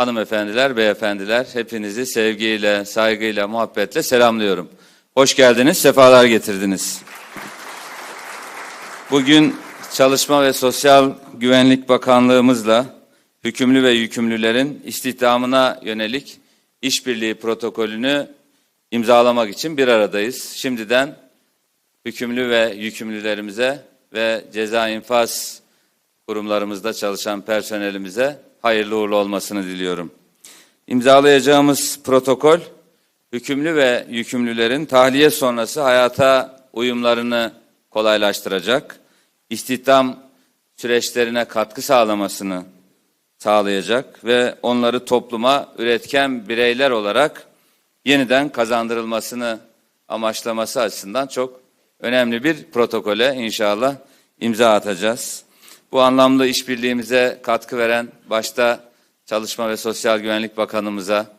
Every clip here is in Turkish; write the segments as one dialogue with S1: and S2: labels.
S1: Hanımefendiler, beyefendiler, hepinizi sevgiyle, saygıyla, muhabbetle selamlıyorum. Hoş geldiniz, sefalar getirdiniz. Bugün Çalışma ve Sosyal Güvenlik Bakanlığımızla hükümlü ve yükümlülerin istihdamına yönelik işbirliği protokolünü imzalamak için bir aradayız. Şimdiden hükümlü ve yükümlülerimize ve ceza infaz kurumlarımızda çalışan personelimize hayırlı uğurlu olmasını diliyorum. İmzalayacağımız protokol, hükümlü ve yükümlülerin tahliye sonrası hayata uyumlarını kolaylaştıracak, istihdam süreçlerine katkı sağlamasını sağlayacak ve onları topluma üretken bireyler olarak yeniden kazandırılmasını amaçlaması açısından çok önemli bir protokole inşallah imza atacağız. Bu anlamda işbirliğimize katkı veren başta Çalışma ve Sosyal Güvenlik Bakanımıza,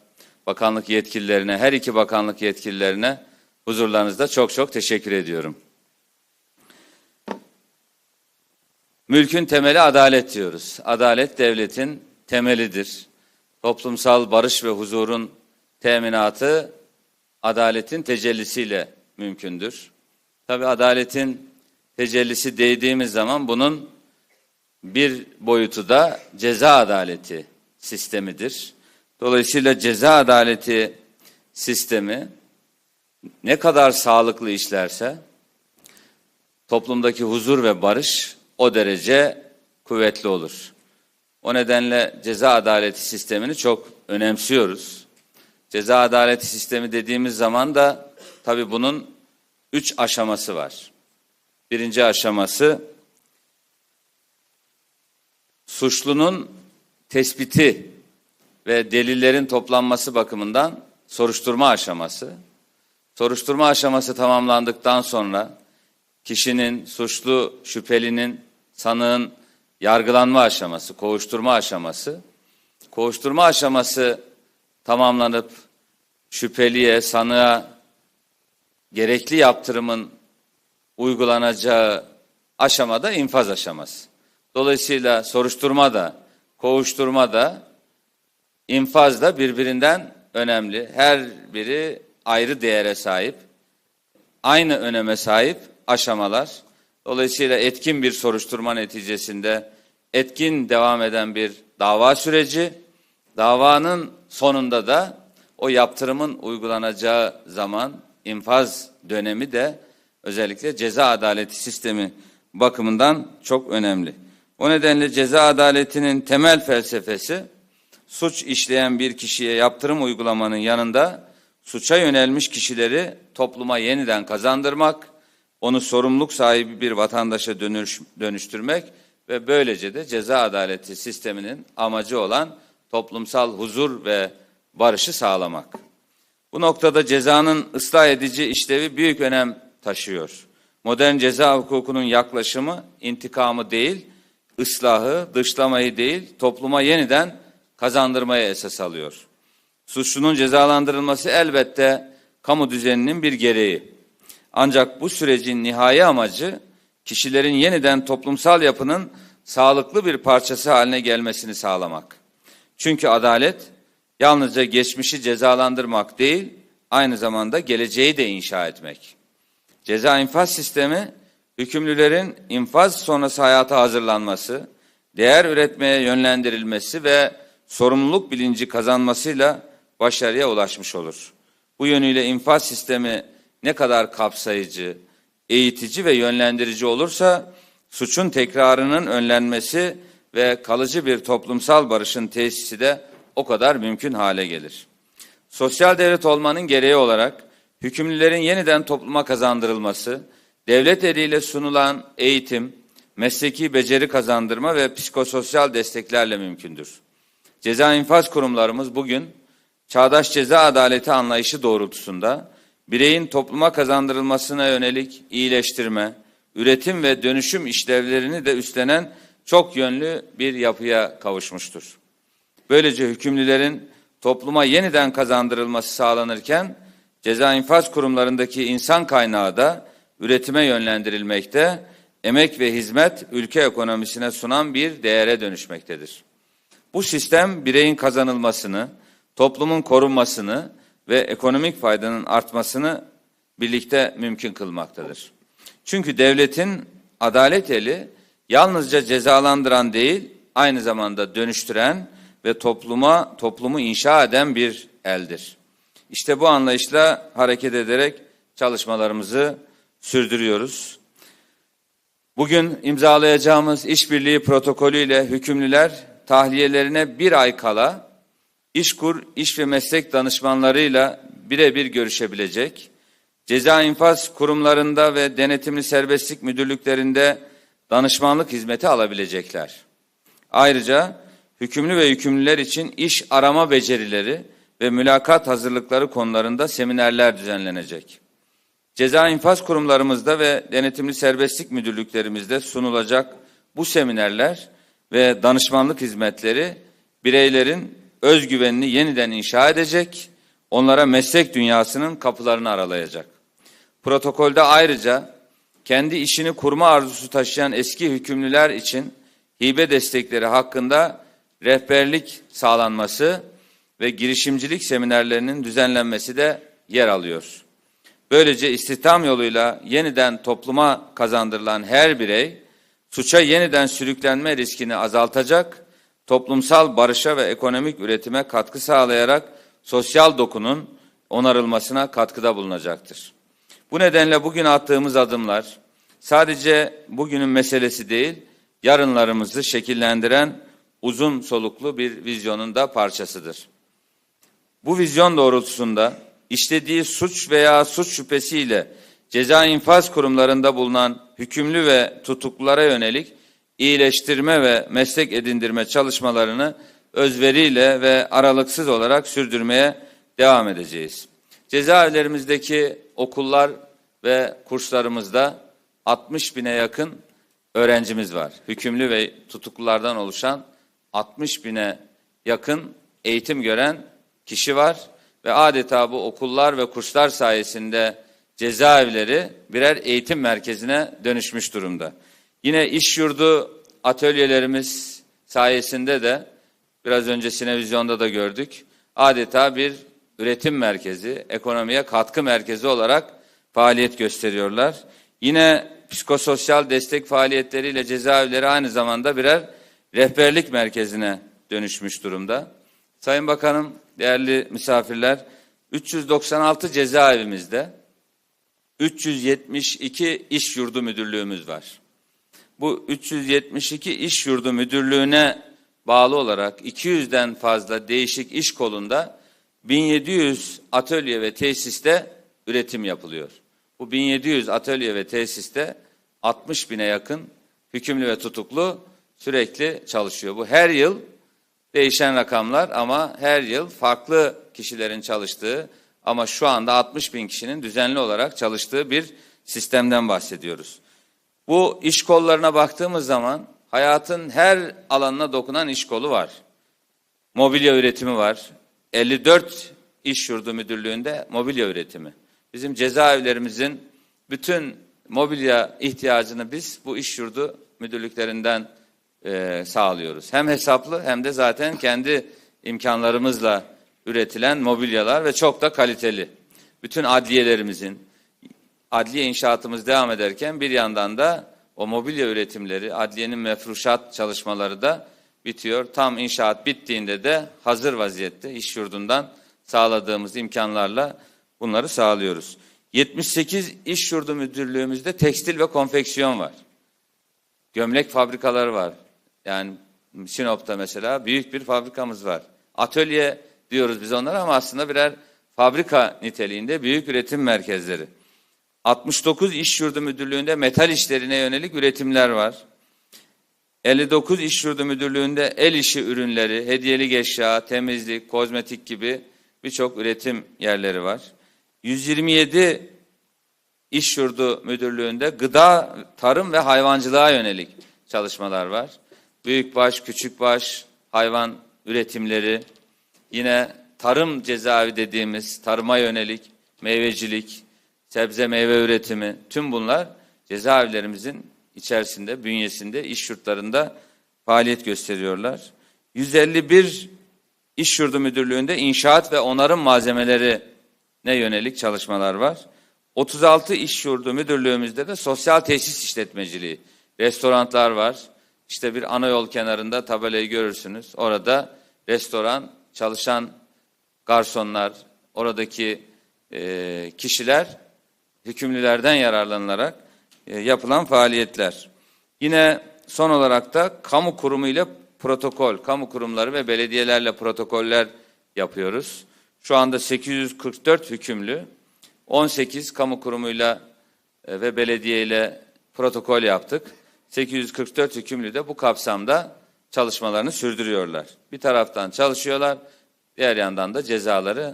S1: bakanlık yetkililerine, her iki bakanlık yetkililerine huzurlarınızda çok çok teşekkür ediyorum. Mülkün temeli adalet diyoruz. Adalet devletin temelidir. Toplumsal barış ve huzurun teminatı adaletin tecellisiyle mümkündür. Tabi adaletin tecellisi değdiğimiz zaman bunun bir boyutu da ceza adaleti sistemidir. Dolayısıyla ceza adaleti sistemi ne kadar sağlıklı işlerse toplumdaki huzur ve barış o derece kuvvetli olur. O nedenle ceza adaleti sistemini çok önemsiyoruz. Ceza adaleti sistemi dediğimiz zaman da tabii bunun üç aşaması var. Birinci aşaması suçlunun tespiti ve delillerin toplanması bakımından soruşturma aşaması. Soruşturma aşaması tamamlandıktan sonra kişinin, suçlu, şüphelinin, sanığın yargılanma aşaması, kovuşturma aşaması. Kovuşturma aşaması tamamlanıp şüpheliye, sanığa gerekli yaptırımın uygulanacağı aşamada infaz aşaması. Dolayısıyla soruşturma da, kovuşturma da, infaz da birbirinden önemli. Her biri ayrı değere sahip, aynı öneme sahip aşamalar. Dolayısıyla etkin bir soruşturma neticesinde etkin devam eden bir dava süreci, davanın sonunda da o yaptırımın uygulanacağı zaman infaz dönemi de özellikle ceza adaleti sistemi bakımından çok önemli. O nedenle ceza adaletinin temel felsefesi suç işleyen bir kişiye yaptırım uygulamanın yanında suça yönelmiş kişileri topluma yeniden kazandırmak, onu sorumluluk sahibi bir vatandaşa dönüş, dönüştürmek ve böylece de ceza adaleti sisteminin amacı olan toplumsal huzur ve barışı sağlamak. Bu noktada cezanın ıslah edici işlevi büyük önem taşıyor. Modern ceza hukukunun yaklaşımı intikamı değil, ıslahı, dışlamayı değil, topluma yeniden kazandırmaya esas alıyor. Suçlunun cezalandırılması elbette kamu düzeninin bir gereği. Ancak bu sürecin nihai amacı kişilerin yeniden toplumsal yapının sağlıklı bir parçası haline gelmesini sağlamak. Çünkü adalet yalnızca geçmişi cezalandırmak değil, aynı zamanda geleceği de inşa etmek. Ceza infaz sistemi hükümlülerin infaz sonrası hayata hazırlanması, değer üretmeye yönlendirilmesi ve sorumluluk bilinci kazanmasıyla başarıya ulaşmış olur. Bu yönüyle infaz sistemi ne kadar kapsayıcı, eğitici ve yönlendirici olursa suçun tekrarının önlenmesi ve kalıcı bir toplumsal barışın tesisi de o kadar mümkün hale gelir. Sosyal devlet olmanın gereği olarak hükümlülerin yeniden topluma kazandırılması, devlet eliyle sunulan eğitim, mesleki beceri kazandırma ve psikososyal desteklerle mümkündür. Ceza infaz kurumlarımız bugün çağdaş ceza adaleti anlayışı doğrultusunda bireyin topluma kazandırılmasına yönelik iyileştirme, üretim ve dönüşüm işlevlerini de üstlenen çok yönlü bir yapıya kavuşmuştur. Böylece hükümlülerin topluma yeniden kazandırılması sağlanırken ceza infaz kurumlarındaki insan kaynağı da üretime yönlendirilmekte, emek ve hizmet ülke ekonomisine sunan bir değere dönüşmektedir. Bu sistem bireyin kazanılmasını, toplumun korunmasını ve ekonomik faydanın artmasını birlikte mümkün kılmaktadır. Çünkü devletin adalet eli yalnızca cezalandıran değil, aynı zamanda dönüştüren ve topluma toplumu inşa eden bir eldir. İşte bu anlayışla hareket ederek çalışmalarımızı sürdürüyoruz. Bugün imzalayacağımız işbirliği protokolüyle hükümlüler tahliyelerine bir ay kala İşkur, iş ve meslek danışmanlarıyla birebir görüşebilecek, ceza infaz kurumlarında ve denetimli serbestlik müdürlüklerinde danışmanlık hizmeti alabilecekler. Ayrıca hükümlü ve yükümlüler için iş arama becerileri ve mülakat hazırlıkları konularında seminerler düzenlenecek. Ceza infaz kurumlarımızda ve denetimli serbestlik müdürlüklerimizde sunulacak bu seminerler ve danışmanlık hizmetleri bireylerin özgüvenini yeniden inşa edecek, onlara meslek dünyasının kapılarını aralayacak. Protokolde ayrıca kendi işini kurma arzusu taşıyan eski hükümlüler için hibe destekleri hakkında rehberlik sağlanması ve girişimcilik seminerlerinin düzenlenmesi de yer alıyor. Böylece istihdam yoluyla yeniden topluma kazandırılan her birey suça yeniden sürüklenme riskini azaltacak, toplumsal barışa ve ekonomik üretime katkı sağlayarak sosyal dokunun onarılmasına katkıda bulunacaktır. Bu nedenle bugün attığımız adımlar sadece bugünün meselesi değil, yarınlarımızı şekillendiren uzun soluklu bir vizyonun da parçasıdır. Bu vizyon doğrultusunda işlediği suç veya suç şüphesiyle ceza infaz kurumlarında bulunan hükümlü ve tutuklulara yönelik iyileştirme ve meslek edindirme çalışmalarını özveriyle ve aralıksız olarak sürdürmeye devam edeceğiz. Cezaevlerimizdeki okullar ve kurslarımızda 60 bine yakın öğrencimiz var. Hükümlü ve tutuklulardan oluşan 60 bine yakın eğitim gören kişi var ve adeta bu okullar ve kurslar sayesinde cezaevleri birer eğitim merkezine dönüşmüş durumda. Yine iş yurdu atölyelerimiz sayesinde de biraz önce sinevizyonda da gördük. Adeta bir üretim merkezi, ekonomiye katkı merkezi olarak faaliyet gösteriyorlar. Yine psikososyal destek faaliyetleriyle cezaevleri aynı zamanda birer rehberlik merkezine dönüşmüş durumda. Sayın Bakanım, değerli misafirler, 396 cezaevimizde 372 iş yurdu müdürlüğümüz var. Bu 372 iş yurdu müdürlüğüne bağlı olarak 200'den fazla değişik iş kolunda 1700 atölye ve tesiste üretim yapılıyor. Bu 1700 atölye ve tesiste 60 bine yakın hükümlü ve tutuklu sürekli çalışıyor. Bu her yıl değişen rakamlar ama her yıl farklı kişilerin çalıştığı ama şu anda 60 bin kişinin düzenli olarak çalıştığı bir sistemden bahsediyoruz. Bu iş kollarına baktığımız zaman hayatın her alanına dokunan iş kolu var. Mobilya üretimi var. 54 iş yurdu müdürlüğünde mobilya üretimi. Bizim cezaevlerimizin bütün mobilya ihtiyacını biz bu iş yurdu müdürlüklerinden e, sağlıyoruz. Hem hesaplı hem de zaten kendi imkanlarımızla üretilen mobilyalar ve çok da kaliteli. Bütün adliyelerimizin, adliye inşaatımız devam ederken bir yandan da o mobilya üretimleri, adliyenin mefruşat çalışmaları da bitiyor. Tam inşaat bittiğinde de hazır vaziyette iş yurdundan sağladığımız imkanlarla bunları sağlıyoruz. 78 iş yurdu müdürlüğümüzde tekstil ve konfeksiyon var. Gömlek fabrikaları var. Yani Sinop'ta mesela büyük bir fabrikamız var. Atölye diyoruz biz onlara ama aslında birer fabrika niteliğinde büyük üretim merkezleri. 69 iş yurdu müdürlüğünde metal işlerine yönelik üretimler var. 59 iş yurdu müdürlüğünde el işi ürünleri, hediyelik eşya, temizlik, kozmetik gibi birçok üretim yerleri var. 127 iş yurdu müdürlüğünde gıda, tarım ve hayvancılığa yönelik çalışmalar var. Büyükbaş, küçükbaş, hayvan üretimleri, yine tarım cezaevi dediğimiz tarıma yönelik meyvecilik, sebze meyve üretimi tüm bunlar cezaevlerimizin içerisinde, bünyesinde, iş yurtlarında faaliyet gösteriyorlar. 151 İş Yurdu Müdürlüğü'nde inşaat ve onarım malzemeleri ne yönelik çalışmalar var. 36 iş yurdu müdürlüğümüzde de sosyal tesis işletmeciliği, restoranlar var. İşte bir ana yol kenarında tabelayı görürsünüz. Orada restoran, çalışan garsonlar, oradaki e, kişiler hükümlülerden yararlanılarak e, yapılan faaliyetler. Yine son olarak da kamu kurumu ile protokol, kamu kurumları ve belediyelerle protokoller yapıyoruz. Şu anda 844 hükümlü, 18 kamu kurumuyla e, ve belediyeyle protokol yaptık. 844 hükümlü de bu kapsamda çalışmalarını sürdürüyorlar. Bir taraftan çalışıyorlar, diğer yandan da cezaları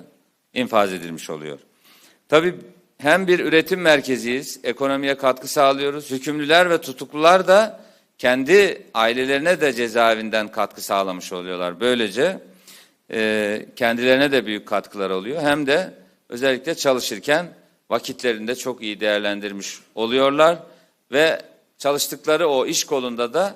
S1: infaz edilmiş oluyor. Tabii hem bir üretim merkeziyiz, ekonomiye katkı sağlıyoruz. Hükümlüler ve tutuklular da kendi ailelerine de cezaevinden katkı sağlamış oluyorlar. Böylece e, kendilerine de büyük katkılar oluyor. Hem de özellikle çalışırken vakitlerinde çok iyi değerlendirmiş oluyorlar ve çalıştıkları o iş kolunda da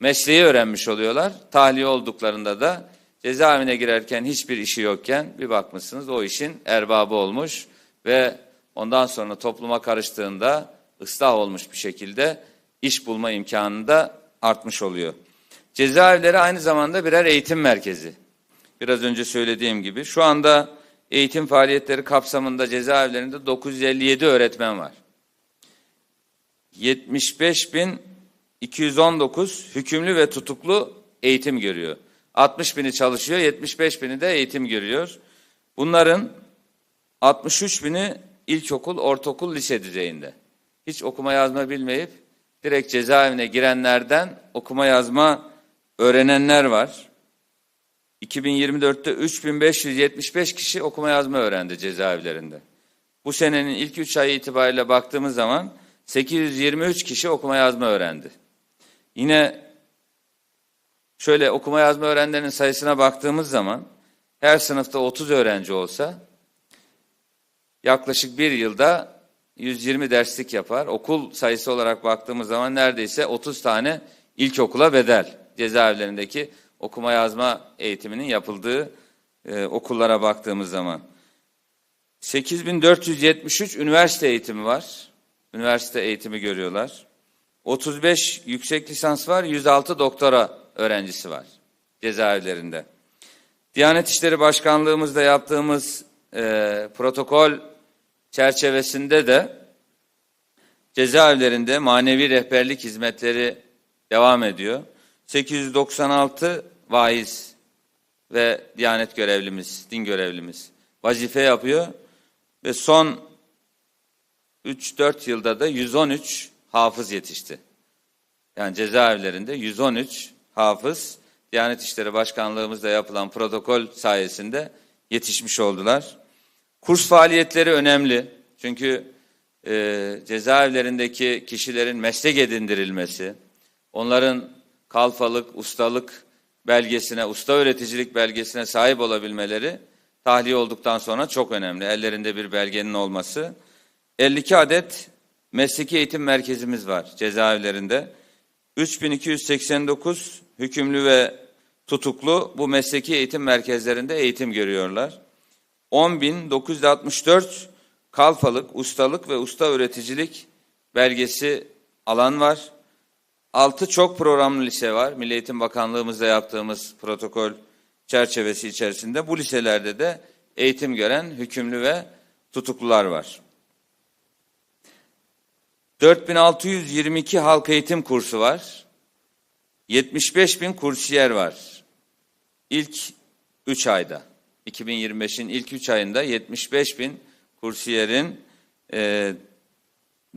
S1: mesleği öğrenmiş oluyorlar. Tahliye olduklarında da cezaevine girerken hiçbir işi yokken bir bakmışsınız o işin erbabı olmuş ve ondan sonra topluma karıştığında ıslah olmuş bir şekilde iş bulma imkanı da artmış oluyor. Cezaevleri aynı zamanda birer eğitim merkezi. Biraz önce söylediğim gibi şu anda eğitim faaliyetleri kapsamında cezaevlerinde 957 öğretmen var. 75.219 hükümlü ve tutuklu eğitim görüyor. 60 bini çalışıyor, 75 bini de eğitim görüyor. Bunların 63 bini ilkokul, ortaokul, lise düzeyinde. Hiç okuma yazma bilmeyip direkt cezaevine girenlerden okuma yazma öğrenenler var. 2024'te 3575 kişi okuma yazma öğrendi cezaevlerinde. Bu senenin ilk 3 ayı itibariyle baktığımız zaman 823 kişi okuma yazma öğrendi. Yine şöyle okuma yazma öğrenenlerin sayısına baktığımız zaman her sınıfta 30 öğrenci olsa yaklaşık bir yılda 120 derslik yapar. Okul sayısı olarak baktığımız zaman neredeyse 30 tane ilkokula bedel cezaevlerindeki okuma yazma eğitiminin yapıldığı e, okullara baktığımız zaman. 8473 üniversite eğitimi var. Üniversite eğitimi görüyorlar. 35 yüksek lisans var, 106 doktora öğrencisi var cezaevlerinde. Diyanet İşleri Başkanlığımızda yaptığımız e, protokol çerçevesinde de cezaevlerinde manevi rehberlik hizmetleri devam ediyor. 896 vaiz ve diyanet görevlimiz, din görevlimiz vazife yapıyor ve son 3-4 yılda da 113 hafız yetişti. Yani cezaevlerinde 113 hafız Diyanet İşleri Başkanlığımızda yapılan protokol sayesinde yetişmiş oldular. Kurs faaliyetleri önemli. Çünkü e, cezaevlerindeki kişilerin meslek edindirilmesi, onların kalfalık, ustalık belgesine, usta öğreticilik belgesine sahip olabilmeleri tahliye olduktan sonra çok önemli. Ellerinde bir belgenin olması. 52 adet mesleki eğitim merkezimiz var cezaevlerinde. 3289 hükümlü ve tutuklu bu mesleki eğitim merkezlerinde eğitim görüyorlar. 10.964 kalfalık, ustalık ve usta öğreticilik belgesi alan var. 6 çok programlı lise var. Milli Eğitim Bakanlığımızda yaptığımız protokol çerçevesi içerisinde bu liselerde de eğitim gören hükümlü ve tutuklular var. 4622 halk eğitim kursu var. 75 bin kursiyer var. İlk 3 ayda. 2025'in ilk 3 ayında 75 bin kursiyerin e,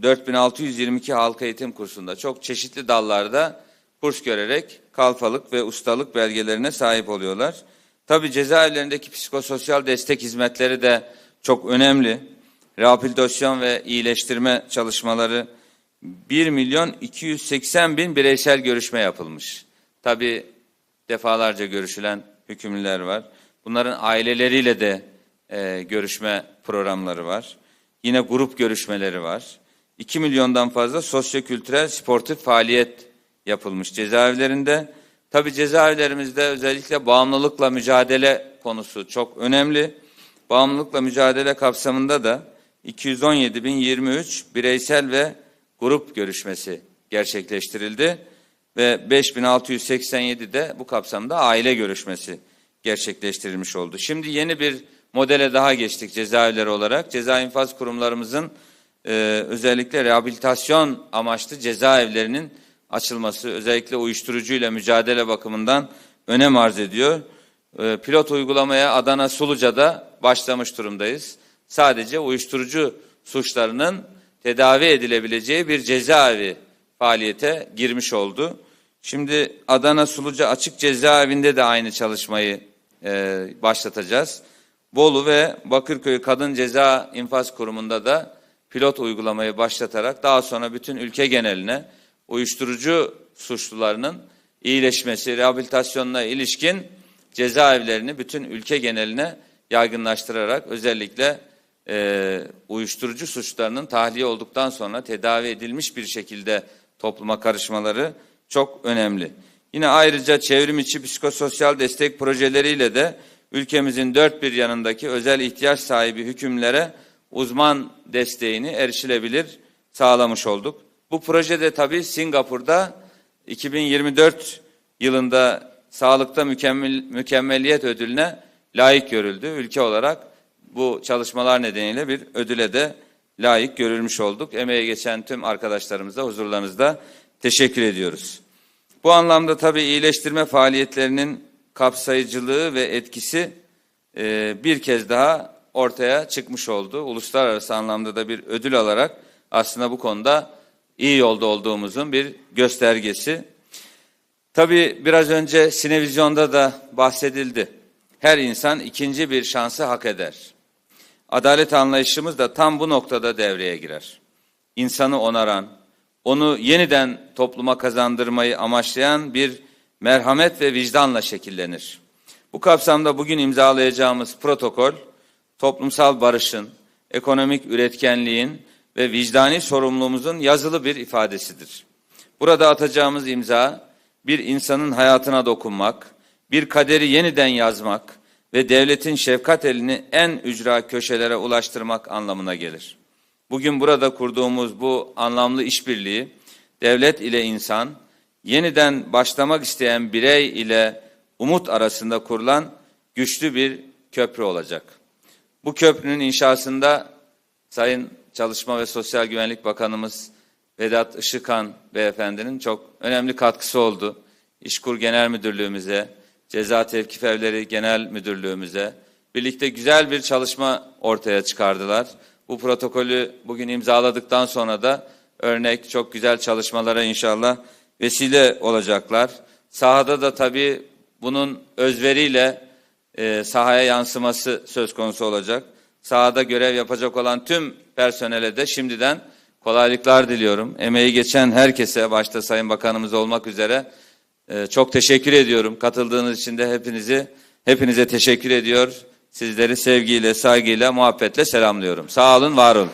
S1: 4622 halka eğitim kursunda çok çeşitli dallarda kurs görerek kalfalık ve ustalık belgelerine sahip oluyorlar. Tabi cezaevlerindeki psikososyal destek hizmetleri de çok önemli. Rehabilitasyon ve iyileştirme çalışmaları 1 milyon 280 bin bireysel görüşme yapılmış. Tabi defalarca görüşülen hükümlüler var. Bunların aileleriyle de e, görüşme programları var. Yine grup görüşmeleri var. 2 milyondan fazla sosyokültürel sportif faaliyet yapılmış cezaevlerinde. Tabi cezaevlerimizde özellikle bağımlılıkla mücadele konusu çok önemli. Bağımlılıkla mücadele kapsamında da 217.023 bireysel ve grup görüşmesi gerçekleştirildi ve 5687 de bu kapsamda aile görüşmesi gerçekleştirilmiş oldu. Şimdi yeni bir modele daha geçtik cezaevleri olarak. Ceza infaz kurumlarımızın e, özellikle rehabilitasyon amaçlı cezaevlerinin açılması özellikle uyuşturucuyla mücadele bakımından önem arz ediyor. E, pilot uygulamaya Adana Suluca'da başlamış durumdayız. Sadece uyuşturucu suçlarının tedavi edilebileceği bir cezaevi faaliyete girmiş oldu. Şimdi Adana Suluca Açık Cezaevinde de aynı çalışmayı e, başlatacağız. Bolu ve Bakırköy Kadın Ceza İnfaz Kurumu'nda da pilot uygulamayı başlatarak daha sonra bütün ülke geneline uyuşturucu suçlularının iyileşmesi, rehabilitasyonuna ilişkin cezaevlerini bütün ülke geneline yaygınlaştırarak özellikle e, uyuşturucu suçlarının tahliye olduktan sonra tedavi edilmiş bir şekilde topluma karışmaları çok önemli. Yine ayrıca çevrim içi psikososyal destek projeleriyle de ülkemizin dört bir yanındaki özel ihtiyaç sahibi hükümlere uzman desteğini erişilebilir sağlamış olduk. Bu projede tabii Singapur'da 2024 yılında sağlıkta mükemmel, mükemmeliyet ödülüne layık görüldü. Ülke olarak bu çalışmalar nedeniyle bir ödüle de layık görülmüş olduk. Emeğe geçen tüm arkadaşlarımıza huzurlarınızda teşekkür ediyoruz. Bu anlamda tabii iyileştirme faaliyetlerinin kapsayıcılığı ve etkisi e, bir kez daha ortaya çıkmış oldu. Uluslararası anlamda da bir ödül alarak aslında bu konuda iyi yolda olduğumuzun bir göstergesi. Tabii biraz önce Sinevizyon'da da bahsedildi. Her insan ikinci bir şansı hak eder. Adalet anlayışımız da tam bu noktada devreye girer. İnsanı onaran, onu yeniden topluma kazandırmayı amaçlayan bir merhamet ve vicdanla şekillenir. Bu kapsamda bugün imzalayacağımız protokol, toplumsal barışın, ekonomik üretkenliğin ve vicdani sorumluluğumuzun yazılı bir ifadesidir. Burada atacağımız imza, bir insanın hayatına dokunmak, bir kaderi yeniden yazmak ve devletin şefkat elini en ücra köşelere ulaştırmak anlamına gelir. Bugün burada kurduğumuz bu anlamlı işbirliği, devlet ile insan, yeniden başlamak isteyen birey ile umut arasında kurulan güçlü bir köprü olacak. Bu köprünün inşasında Sayın Çalışma ve Sosyal Güvenlik Bakanımız Vedat Işıkhan beyefendinin çok önemli katkısı oldu. İşkur Genel Müdürlüğümüze, Ceza Tevkif Evleri Genel Müdürlüğümüze birlikte güzel bir çalışma ortaya çıkardılar. Bu protokolü bugün imzaladıktan sonra da örnek çok güzel çalışmalara inşallah vesile olacaklar. Sahada da tabii bunun özveriyle e, sahaya yansıması söz konusu olacak. Sahada görev yapacak olan tüm personele de şimdiden kolaylıklar diliyorum. Emeği geçen herkese başta Sayın Bakanımız olmak üzere e, çok teşekkür ediyorum. Katıldığınız için de hepinizi hepinize teşekkür ediyor. Sizleri sevgiyle, saygıyla, muhabbetle selamlıyorum. Sağ olun, var olun.